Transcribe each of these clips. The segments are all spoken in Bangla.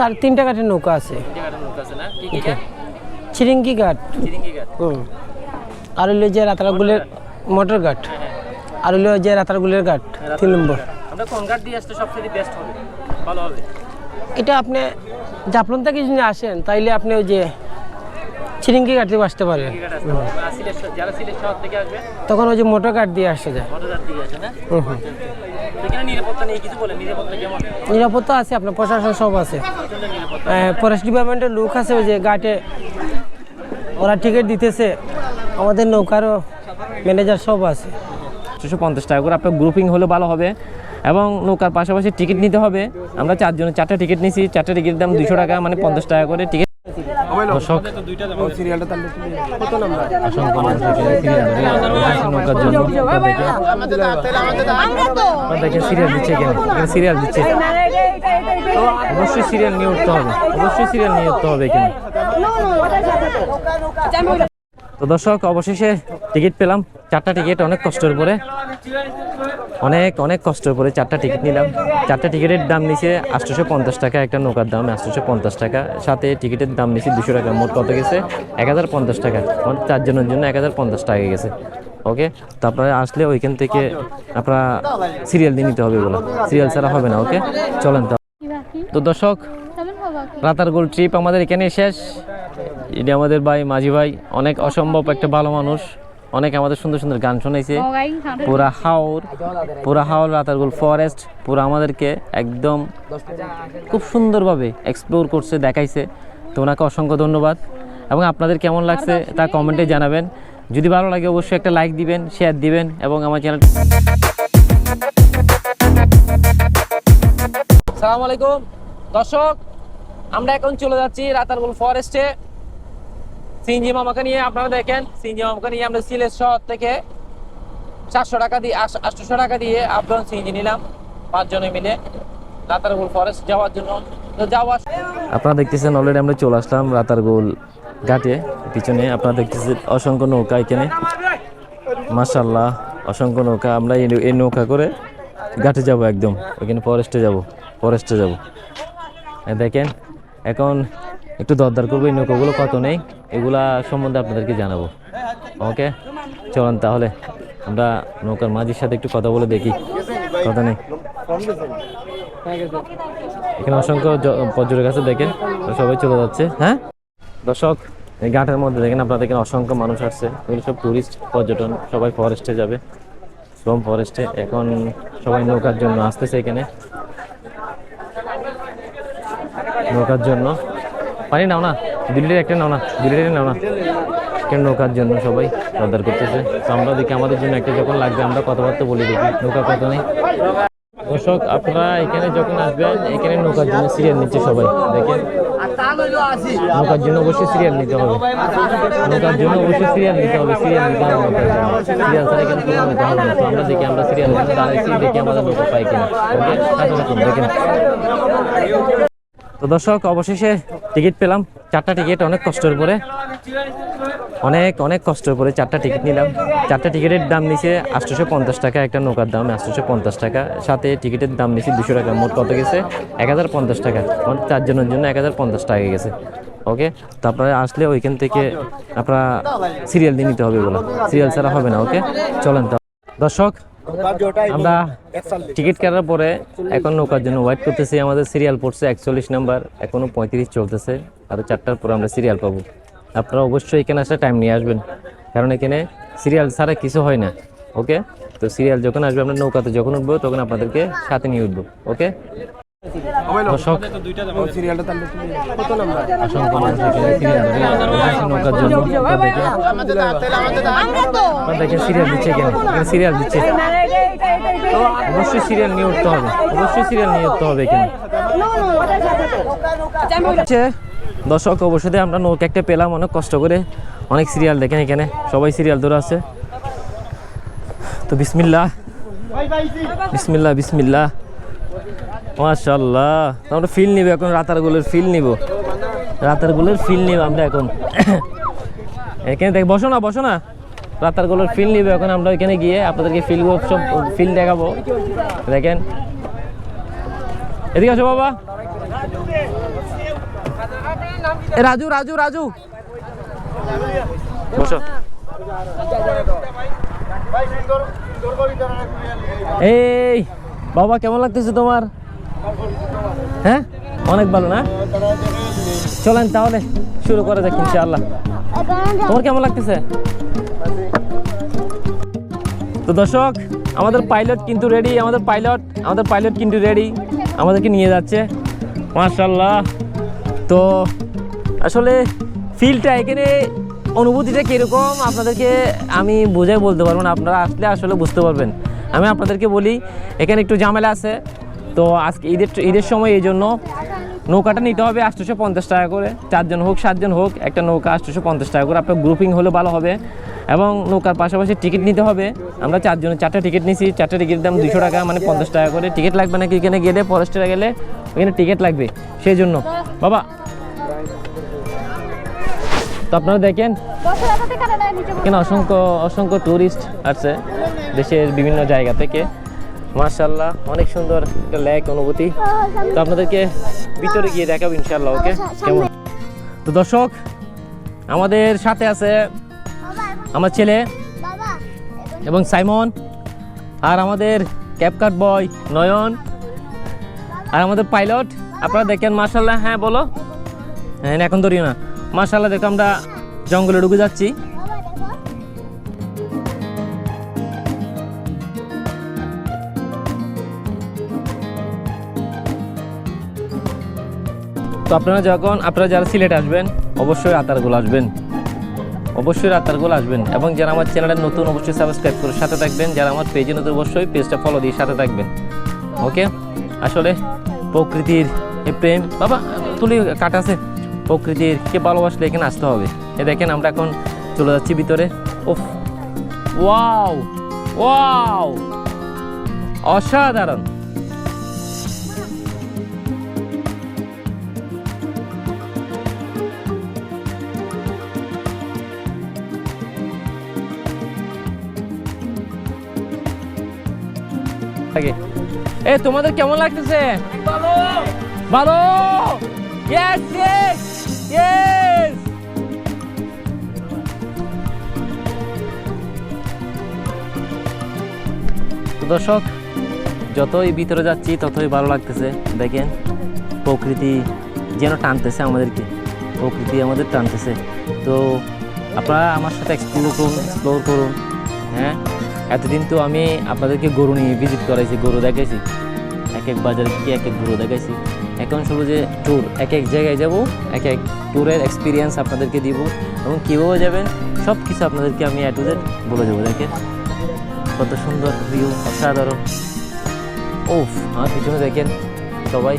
তার তিনটা ঘাটের নৌকা আছে। চিরিঙ্গি ঘাট হুম। আর হইল যে রাতারগুলের মোটর ঘাট আর হইল যে রাতারগুলের ঘাট তিন নম্বর। এটা আপনি জাফলন থেকে যদি আসেন তাইলে আপনি ওই যে চিরিঙ্গি ঘাট দিয়ে আসতে পারেন। তখন ওই যে মোটর ঘাট দিয়ে আসা যায়। নিরাপত্তা নেই কিছু বলে নিরাপত্তা কেমন? নিরাপত্তা আছে আপনার প্রশাসন সব আছে। ফরেস্ট ডিপার্টমেন্টের লোক আছে ওই যে ঘাটে ওরা টিকিট দিতেছে আমাদের নৌকারও ম্যানেজার সব আছে। ছশো পঞ্চাশ টাকা করে আপনার গ্রুপিং হলে ভালো হবে এবং নৌকার পাশাপাশি টিকিট নিতে হবে। আমরা চারজনের চারটা টিকিট নিছি চারটা টিকিট দাম দুশো টাকা মানে পঞ্চাশ টাকা করে টিকিট দর্শক সিরিয়াল নৌকার জন্য। দেখেন সিরিয়াল দিচ্ছে সিরিয়াল দিচ্ছে। অবশ্যই সিরিয়াল নিয়ে উঠতে হবে। অবশ্যই সিরিয়াল নিয়ে উঠতে হবে এখানে। তো। দর্শক অবশেষে টিকিট পেলাম। চারটা টিকিট অনেক কষ্টের পরে অনেক অনেক কষ্ট করে চারটা টিকিট নিলাম। চারটা টিকিটের দাম নিচে আটশোশো পঞ্চাশ টাকা, একটা নৌকার দাম আটশোশো পঞ্চাশ টাকা। সাথে টিকিটের দাম নিচে দুশো টাকা, মোট কত গেছে? এক হাজার পঞ্চাশ টাকা। মোট চারজনের জন্য এক হাজার পঞ্চাশ টাকা গেছে। ওকে তো আপনারা আসলে ওইখান থেকে আপনারা সিরিয়াল দিয়ে নিতে হবে বলো সিরিয়াল ছাড়া হবে না ওকে চলেন তো। তো দর্শক রাতারগুল ট্রিপ আমাদের এখানে শেষ। এটি আমাদের ভাই মাঝি ভাই, অনেক অসম্ভব একটা ভালো মানুষ। অনেক আমাদের সুন্দর সুন্দর গান শোনাইছে। পুরা হাওর পুরা হাওর রাতারগুল ফরেস্ট পুরা আমাদেরকে একদম খুব সুন্দরভাবে এক্সপ্লোর করছে দেখাইছে। তো ওনাকে অসংখ্য ধন্যবাদ। এবং আপনাদের কেমন লাগছে তা কমেন্টে জানাবেন। যদি ভালো লাগে অবশ্যই একটা লাইক দিবেন শেয়ার দিবেন এবং আমার চ্যানেল সালাম আলাইকুম। দর্শক আমরা এখন চলে যাচ্ছি রাতারগুল ফরেস্টে সিনজি মামাকে নিয়ে আপনারা দেখেন সিনজি মামাকে নিয়ে আমরা সিলেট শহর থেকে চারশো টাকা দিয়ে আটশোশো টাকা দিয়ে আপনার সিনজি নিলাম, পাঁচজনে মিলে রাতারগুল ফরেস্ট যাওয়ার জন্য। তো যাওয়া আপনারা দেখতেছেন অলরেডি আমরা চলে আসলাম রাতারগুল ঘাটে, পিছনে আপনারা দেখতেছেন অসংখ্য নৌকা এখানে। মাশাল্লাহ অসংখ্য নৌকা, আমরা এই নৌকা করে ঘাটে যাব একদম, ওইখানে ফরেস্টে যাব ফরেস্টে যাব। দেখেন, এখন একটু দরদার করব, এই নৌকাগুলো কত নেই, এগুলা সম্বন্ধে আপনাদেরকে জানাব। ওকে? চলেন তাহলে, আমরা নৌকার মাঝির সাথে একটু কথা বলে দেখি, কথা নেই। এখানে অসংখ্য পর্যটক আছে, দেখেন, সবাই চলে যাচ্ছে হ্যাঁ? দর্শক, এই ঘাটের মধ্যে দেখেন আপনারা দেখেন অসংখ্য মানুষ আসছে, এগুলো সব টুরিস্ট পর্যটন, সবাই ফরেস্টে যাবে শ্রম ফরেস্টে এখন সবাই নৌকার জন্য আসতেছে এখানে। নৌকার জন্য। পানি নাও না দু লিটার একটা নাও না দু লিটার নাও না। কেন নৌকার জন্য সবাই দরদার করতেছে? তো আমরা দেখি আমাদের জন্য একটা যখন লাগবে, আমরা কথাবার্তা বলে দেখি, নৌকা কত নেই। দর্শক, আপনারা এখানে যখন আসবেন, এখানে নৌকার জন্য সিরিয়াল নিচ্ছে সবাই, দেখেন। নৌকার জন্য অবশ্যই সিরিয়াল নিতে হবে। নৌকার জন্য অবশ্যই সিরিয়াল নিতে হবে সিরিয়াল নিতে হবে সিরিয়াল ছাড়া এখানে নিতে হবে না। আমরা দেখি, আমরা সিরিয়াল দেখি আমাদের নৌকা পাই কিনা। দেখেন। তো দর্শক, অবশেষে টিকিট পেলাম। চারটা টিকিট, অনেক কষ্টের পরে অনেক অনেক কষ্টের পরে চারটা টিকিট নিলাম। চারটা টিকিটের দাম নিচে আটশোশো পঞ্চাশ টাকা, একটা নৌকার দাম আটশোশো পঞ্চাশ টাকা। সাথে টিকিটের দাম নিচে দুশো টাকা, মোট কত গেছে? এক হাজার পঞ্চাশ টাকা। মোট চারজনের জন্য এক হাজার পঞ্চাশ টাকা গেছে। ওকে? তো আপনারা আসলে ওইখান থেকে আপনারা সিরিয়াল দিয়ে নিতে হবে বলো সিরিয়াল ছাড়া হবে না, ওকে? চলেন তো। দর্শক আমরা টিকিট কাটার পরে এখন নৌকার জন্য ওয়েট করতেছি। আমাদের সিরিয়াল পড়ছে একচল্লিশ নাম্বার এখনও পঁয়ত্রিশ চলতেছে। আরও চারটার পরে আমরা সিরিয়াল পাবো। আপনারা অবশ্যই এখানে আসলে টাইম নিয়ে আসবেন। কারণ এখানে সিরিয়াল ছাড়া কিছু হয় না। ওকে তো সিরিয়াল যখন আসবে, আমরা নৌকাতে যখন উঠবো, তখন আপনাদেরকে সাথে নিয়ে উঠবো। ওকে দর্শক সিরিয়াল দিচ্ছে সিরিয়াল নিয়ে উঠতে হবে সিরিয়াল নিয়ে উঠতে হবে দর্শক অবশ্যই আমরা নৌকা একটা পেলাম, অনেক কষ্ট করে অনেক সিরিয়াল দেখেন এখানে, সবাই সিরিয়াল ধরে আছে। তো বিসমিল্লাহ বিসমিল্লাহ বিসমিল্লাহ। মাশাল্লাহ আমরা ফিল নিব এখন রাতারগুলোর ফিল নিব। রাতারগুলোর ফিল নিব আমরা এখন। এখানে দেখ, বসো না বসো না। রাতারগুলোর ফিল নিব এখন আমরা এখানে গিয়ে, আপনাদেরকে ফিল সব ফিল দেখাবো। দেখেন। এদিকে আসো বাবা। রাজু রাজু রাজু। বসো। এই, বাবা, কেমন লাগতেছে তোমার? হ্যাঁ? অনেক ভালো না? চলেন তাহলে, শুরু করা যাক ইনশাআল্লাহ। তোমার কেমন লাগতেছে? তো দর্শক, আমাদের পাইলট কিন্তু রেডি আমাদের পাইলট আমাদের পাইলট কিন্তু রেডি আমাদেরকে নিয়ে যাচ্ছে। মার্শাল্লাহ তো আসলে ফিলটা এখানে, অনুভূতিটা কীরকম, আপনাদেরকে আমি বোঝাই বলতে পারব না, আপনারা আসলে আসলে বুঝতে পারবেন। আমি আপনাদেরকে বলি, এখানে একটু ঝামেলা আছে। তো আজকে ঈদের ঈদের সময় এই জন্য নৌকাটা নিতে হবে আটশোশো পঞ্চাশ টাকা করে। চারজন হোক, সাতজন হোক, একটা নৌকা আটশোশো পঞ্চাশ টাকা করে। আপনার গ্রুপিং হলে ভালো হবে এবং নৌকার পাশাপাশি টিকিট নিতে হবে। আমরা চারজনের, চারটা টিকিট নিছি। চারটা টিকিটের দাম দুশো টাকা মানে পঞ্চাশ টাকা করে। টিকিট লাগবে নাকি এখানে গেলে? ফরেস্টে গেলে ওখানে টিকিট লাগবে। সেই জন্য। বাবা। তো আপনারা দেখেন, এখানে অসংখ্য অসংখ্য ট্যুরিস্ট আছে দেশের বিভিন্ন জায়গা থেকে। মার্শাল্লাহ অনেক সুন্দর একটা লেক অনুভূতি। তো আপনাদেরকে ভিতরে গিয়ে দেখাবো ইনশাল্লাহ ওকে? কেমন? তো দর্শক, আমাদের সাথে আছে আমার ছেলে এবং সাইমন, আর আমাদের ক্যাপকাট বয় নয়ন, আর আমাদের পাইলট। আপনারা দেখেন মার্শাল্লাহ হ্যাঁ বলো। হ্যাঁ এখন ধরিও না। মার্শাল্লাহ দেখো, আমরা জঙ্গলে ঢুকে যাচ্ছি। তো আপনারা যখন, আপনারা যারা সিলেট আসবেন, অবশ্যই রাতারগুলো আসবেন। অবশ্যই রাতারগুলো আসবেন এবং যারা আমার চ্যানেলে নতুন, অবশ্যই সাবস্ক্রাইব করে সাথে থাকবেন। যারা আমার পেজে নতুন, অবশ্যই পেজটা ফলো দিয়ে সাথে থাকবেন। ওকে আসলে প্রকৃতির প্রেম বাবা, তুলি কাটা আছে। প্রকৃতির কে ভালোবাসলে এখানে আসতে হবে। এ দেখেন, আমরা এখন চলে যাচ্ছি ভিতরে। ওফ ওয়াও ওয়াও অসাধারণ! এ তোমাদের কেমন লাগতেছে? ভালো। ভালো? ইয়েস ইয়েস ইয়েস দর্শক যতই ভিতরে যাচ্ছি ততই ভালো লাগতেছে। দেখেন প্রকৃতি যেন টানতেছে আমাদেরকে। প্রকৃতি আমাদের টানতেছে। তো আপনারা আমার সাথে এক্সপ্লোর করুন এক্সপ্লোর করুন। হ্যাঁ? এতদিন তো আমি আপনাদেরকে গরু নিয়ে ভিজিট করাইছি গরু দেখাইছি। এক এক বাজারে গিয়ে এক এক গরু দেখাইছি। এখন শুধু যে ট্যুর এক এক জায়গায় যাব এক এক ট্যুরের এক্সপিরিয়েন্স আপনাদেরকে দিব এবং কীভাবে যাবেন সব কিছু আপনাদেরকে আমি অ্যাট বলে দেবো। দেখেন কত সুন্দর ভিউ অসাধারণ। ওফ আমার পিছনে দেখেন সবাই।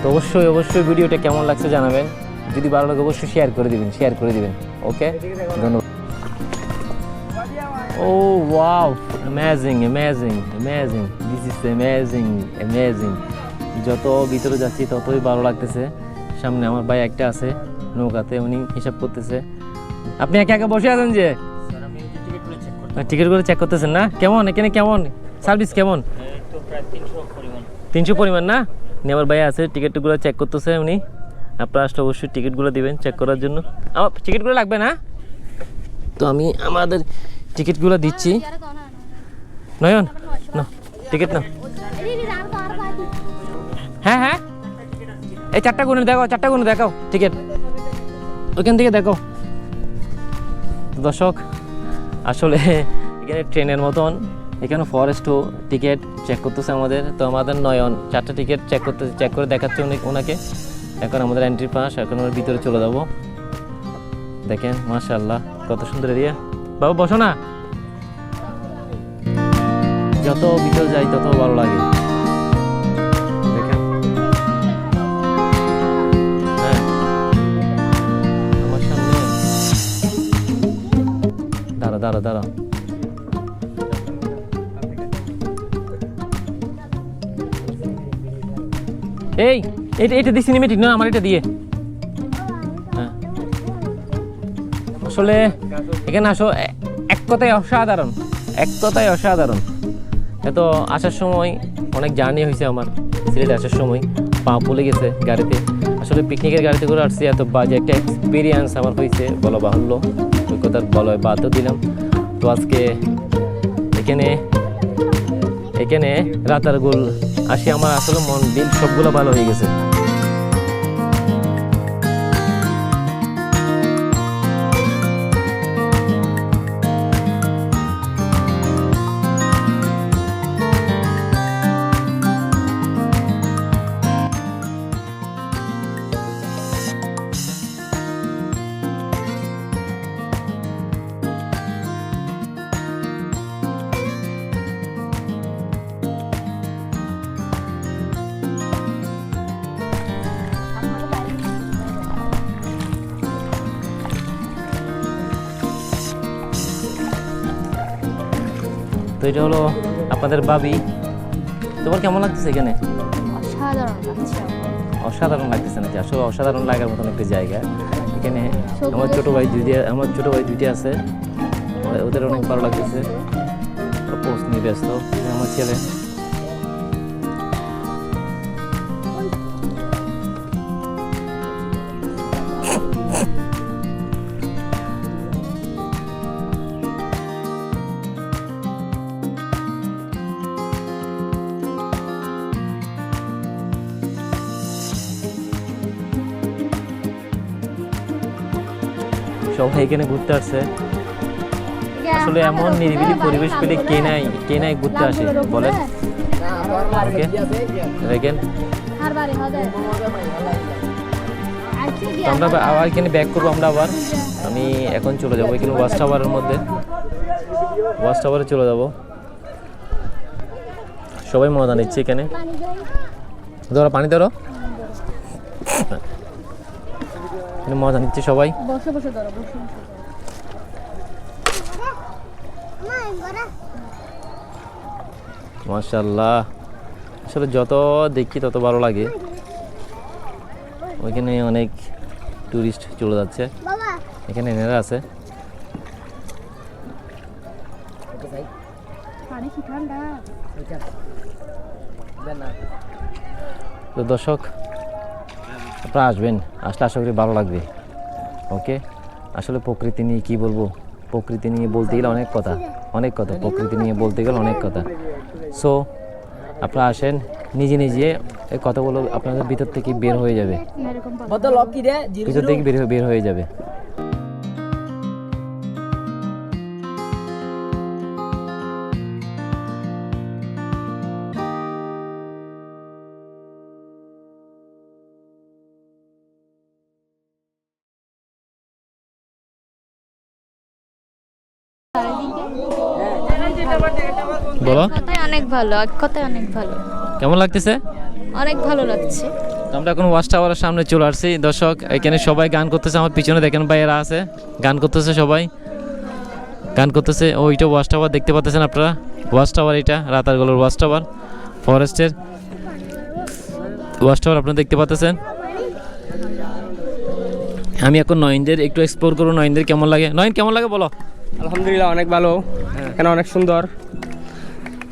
তো অবশ্যই অবশ্যই ভিডিওটা কেমন লাগছে জানাবেন। যদি ভালো লাগে অবশ্যই শেয়ার করে দিবেন শেয়ার করে দিবেন। ওকে ধন্যবাদ। ও wow, amazing, amazing, amazing. This is amazing, amazing. যত ভিতরে যাচ্ছি ততই ভালো লাগতেছে। সামনে আমার ভাই একটা আছে নৌকাতে উনি হিসাব করতেছে। আপনি একা একা বসে আছেন যে? টিকিট করে চেক করতেছেন না? কেমন? এখানে কেমন? সার্ভিস কেমন? তিনশো পরিমাণ। না? আমার ভাই আছে টিকিটগুলো চেক করতেছে উনি। আপনারা আসলে অবশ্যই টিকিটগুলো দিবেন চেক করার জন্য। আমার টিকিটগুলো লাগবে না? তো আমি আমাদের টিকিটগুলো দিচ্ছি। নয়ন? না, টিকিট না। হ্যাঁ হ্যাঁ। এই চারটা গুণে দেখো চারটা গুণে দেখাও, টিকিট। ওইখান থেকে দেখো দর্শক, আসলে এখানে ট্রেনের মতন, এখানে ফরেস্টও টিকিট চেক করতেছে আমাদের। তো আমাদের নয়ন, চারটা টিকিট চেক করতে চেক করে দেখাচ্ছে উনি, ওনাকে। এখন আমাদের এন্ট্রি পাস এখন ওর ভিতরে চলে যাব। দেখেন, মাশাআল্লাহ, কত সুন্দর এরিয়া বাবা, বসো না। যত ভিতরে যাই, তত ভালো লাগে। হ্যাঁ। দাঁড়া দাঁড়া এই এটা এটা দিয়ে সিনেমেটিক না, আমার এটা দিয়ে। হ্যাঁ। আসলে, এখানে আসো এক কথায় অসাধারণ। এক কথায় অসাধারণ। এত আসার সময় অনেক জার্নি হয়েছে আমার। সিলেটে আসার সময় পা ফুলে গেছে গাড়িতে। আসলে পিকনিকের গাড়িতে করে আসছি, এত বাজে একটা এক্সপিরিয়েন্স আমার হয়েছে, বলা বাহুল্য। ওই কথার বলয় বাদও দিলাম। তো আজকে এখানে এখানে রাতার রাতারগুল আসি আমার আসলে মন দিল সবগুলো ভালো হয়ে গেছে। তো এটা হলো আপনাদের বাবি। তোমার কেমন লাগতেছে এখানে? অসাধারণ লাগছে। অসাধারণ লাগতেছে নাকি? আসলে অসাধারণ লাগার মতন একটা জায়গা। এখানে আমার ছোট ভাই দুটি আমার ছোট ভাই দুইটি আছে। ওদের অনেক ভালো লাগতেছে। পোস্ট নিয়ে ব্যস্ত। আমার ছেলে সবাই এখানে ঘুরতে আসছে। আসলে এমন নিরিবিলি পরিবেশ পেলে কে নাই কে নাই ঘুরতে আসে? বলেন। ওকে দেখেন আমরা আবার- আবার এখানে ব্যাক করব আমরা আবার। আমি এখন চলে যাব এখানে ওয়াশ টাওয়ারের মধ্যে। ওয়াচ টাওয়ারে চলে যাব। সবাই মজা নিচ্ছে এখানে। ধরো পানি ধরো। এখানে মজা নিচ্ছে সবাই। বসে বসে ধরো বসে মাশাল্লাহ আসলে যত দেখি তত ভালো লাগে। ওইখানে অনেক টুরিস্ট চলে যাচ্ছে। এখানে এনারা আছে। তো দর্শক আপনারা আসবেন আসলে আশা করি ভালো লাগবে। ওকে আসলে প্রকৃতি নিয়ে কি বলব? প্রকৃতি নিয়ে বলতে গেলে অনেক কথা অনেক কথা। প্রকৃতি নিয়ে বলতে গেলে অনেক কথা। সো আপনারা আসেন নিজে নিজে এই কথাগুলো আপনাদের ভিতর থেকে বের হয়ে যাবে। ভিতর থেকে বের হয়ে- বের হয়ে যাবে। বলো। কথাই অনেক ভালো এক অনেক ভালো। কেমন লাগতেছে? অনেক ভালো লাগছে। আমরা এখন ওয়াচ টাওয়ারের সামনে চলে আসছি। দর্শক এখানে সবাই গান করতেছে। আমার পিছনে দেখেন ভাইয়েরা আছে। গান করতেছে সবাই। গান করতেছে। ওইটা ওয়াচ টাওয়ার দেখতে পাচ্ছেন আপনারা? ওয়াচ টাওয়ার এটা রাতারগুলোর ওয়াচ টাওয়ার ফরেস্টের ওয়াচ টাওয়ার আপনারা দেখতে পাচ্ছেন। আমি এখন নয়নদের একটু এক্সপ্লোর করব। নয়নদের কেমন লাগে? নয়ন কেমন লাগে বলো? আলহামদুলিল্লাহ অনেক ভালো। এখানে অনেক সুন্দর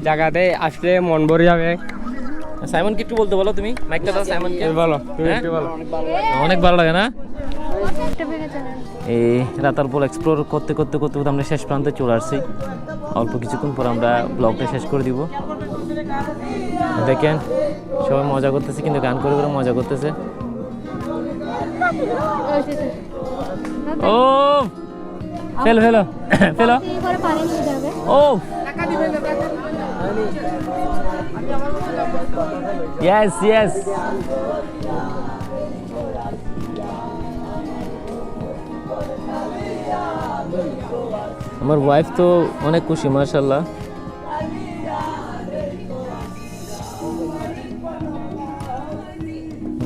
জায়গাতে আসলে মন ভরে যাবে। সাইমন কি একটু বলতে বলো তুমি। মাইকটা দাও সাইমনকে। বলো তুমি হ্যাঁ? একটু বলো। অনেক ভালো লাগে না? এই রাতারপুর এক্সপ্লোর করতে করতে করতে করতে আমরা শেষ প্রান্তে চলে আসছি। অল্প কিছুক্ষণ পর আমরা ব্লগটা শেষ করে দিব। দেখেন সবাই মজা করতেছে কিন্তু গান করে করে মজা করতেছে। ও! ফেলো ফেলো ফেলো। ও ইয়েস ইয়েস আমার ওয়াইফ তো অনেক খুশি মার্শাল্লাহ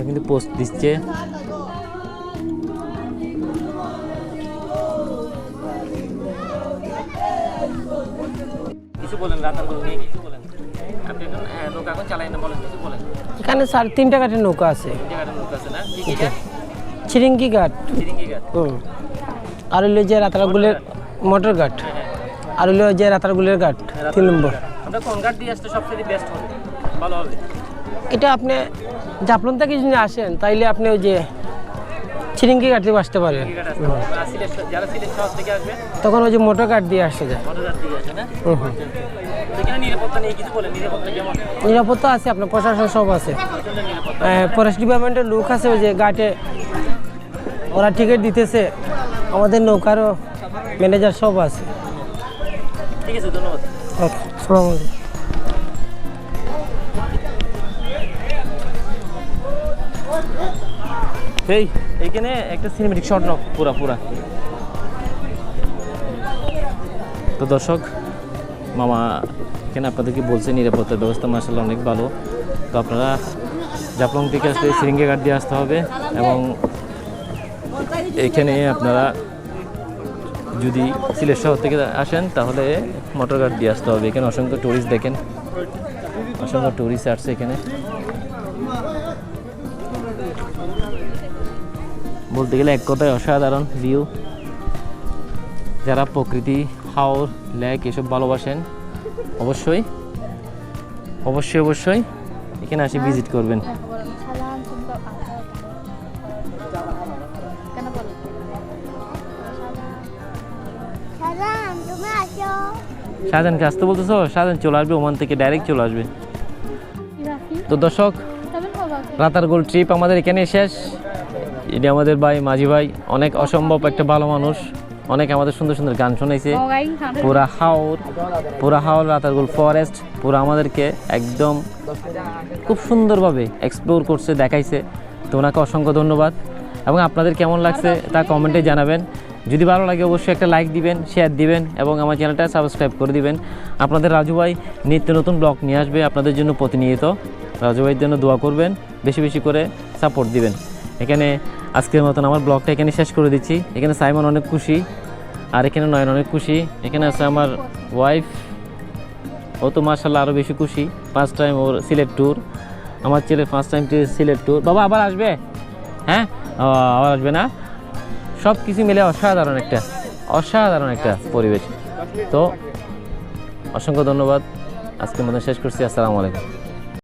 কিন্তু পোস্ট দিচ্ছে। কিছু বলেন রাতারগুলো নিয়ে কিছু বলেন। আপনি এখন হ্যাঁ, এখন চালাই না বলেন কিছু বলেন? এখানে সাড়ে তিনটা ঘাটের নৌকা আছে। জায়গাটা লোক আছে না? কি কি এটা চিরিঙ্গি ঘাট চিরিঙ্গি ঘাট হুম। আর হইল যে রাতারগুলের মোটর ঘাট আর হইল যে রাতারগুলের ঘাট তিন নম্বর। আমরা কোন ঘাট দিয়ে আসলে সবচেয়ে বেস্ট হবে? ভালো হবে। এটা আপনি জাফলন থেকে যদি আসেন তাইলে আপনি ওই যে চিরিঙ্গি আসতে শহর থেকে আসবে? তখন ওই যে মোটর কাট দিয়ে আসতে যায়। নিরাপত্তা নিয়ে কিছু বলে নিরাপত্তা কেমন? নিরাপত্তা আছে আপনার প্রশাসন সব আছে। ফরেস্ট ডিপার্টমেন্টের লোক আছে ওই যে ঘাটে। ওরা টিকিট দিতেছে। আমাদের নৌকারও ম্যানেজার সব আছে। ঠিক আছে ধন্যবাদ। ওকে আসসালামু আলাইকুম। এখানে একটা সিনেমেটিক শট নাও, পুরা পুরা। তো দর্শক, মামা এখানে আপনাদেরকে বলছে, নিরাপত্তার ব্যবস্থা মার্শাল অনেক ভালো। তো আপনারা জাফলং থেকে আসলে সিরিঙ্গে ঘাট দিয়ে আসতে হবে এবং এখানে আপনারা যদি সিলেট শহর থেকে আসেন, তাহলে মোটর ঘাট দিয়ে আসতে হবে। এখানে অসংখ্য টুরিস্ট দেখেন। অসংখ্য টুরিস্ট আসছে এখানে। বলতে গেলে এক কথায় অসাধারণ ভিউ যারা প্রকৃতি হাওর লেক এসব ভালোবাসেন অবশ্যই অবশ্যই অবশ্যই এখানে আসি ভিজিট করবেন। শাহজাহানকে আসতে বলতেছো? শাহজাহান চলে আসবে ওমান থেকে ডাইরেক্ট চলে আসবে। তো দর্শক রাতার গোল ট্রিপ আমাদের এখানে শেষ। এটি আমাদের ভাই মাঝি ভাই অনেক অসম্ভব একটা ভালো মানুষ। অনেক আমাদের সুন্দর সুন্দর গান শোনাইছে। পুরা হাওর পুরা হাওর রাতারগুল ফরেস্ট পুরা আমাদেরকে একদম খুব সুন্দরভাবে এক্সপ্লোর করছে দেখাইছে। তো ওনাকে অসংখ্য ধন্যবাদ। এবং আপনাদের কেমন লাগছে তা কমেন্টে জানাবেন। যদি ভালো লাগে অবশ্যই একটা লাইক দিবেন শেয়ার দিবেন এবং আমার চ্যানেলটা সাবস্ক্রাইব করে দিবেন। আপনাদের রাজু ভাই নিত্য নতুন ব্লগ নিয়ে আসবে আপনাদের জন্য প্রতিনিয়ত। রাজু ভাইয়ের জন্য দোয়া করবেন বেশি বেশি করে সাপোর্ট দিবেন। এখানে আজকের মতন আমার ব্লগটা এখানে শেষ করে দিচ্ছি। এখানে সাইমন অনেক খুশি, আর এখানে নয়ন অনেক খুশি। এখানে আছে আমার ওয়াইফ ও তো মার্শাল্লাহ আরও বেশি খুশি। ফার্স্ট টাইম ওর সিলেট ট্যুর আমার ছেলে ফার্স্ট টাইম সিলেট ট্যুর বাবা, আবার আসবে? হ্যাঁ? আবার আসবে না? সব কিছু মিলে অসাধারণ একটা অসাধারণ একটা পরিবেশ। তো, অসংখ্য ধন্যবাদ। আজকের মতন শেষ করছি। আসসালামু আলাইকুম।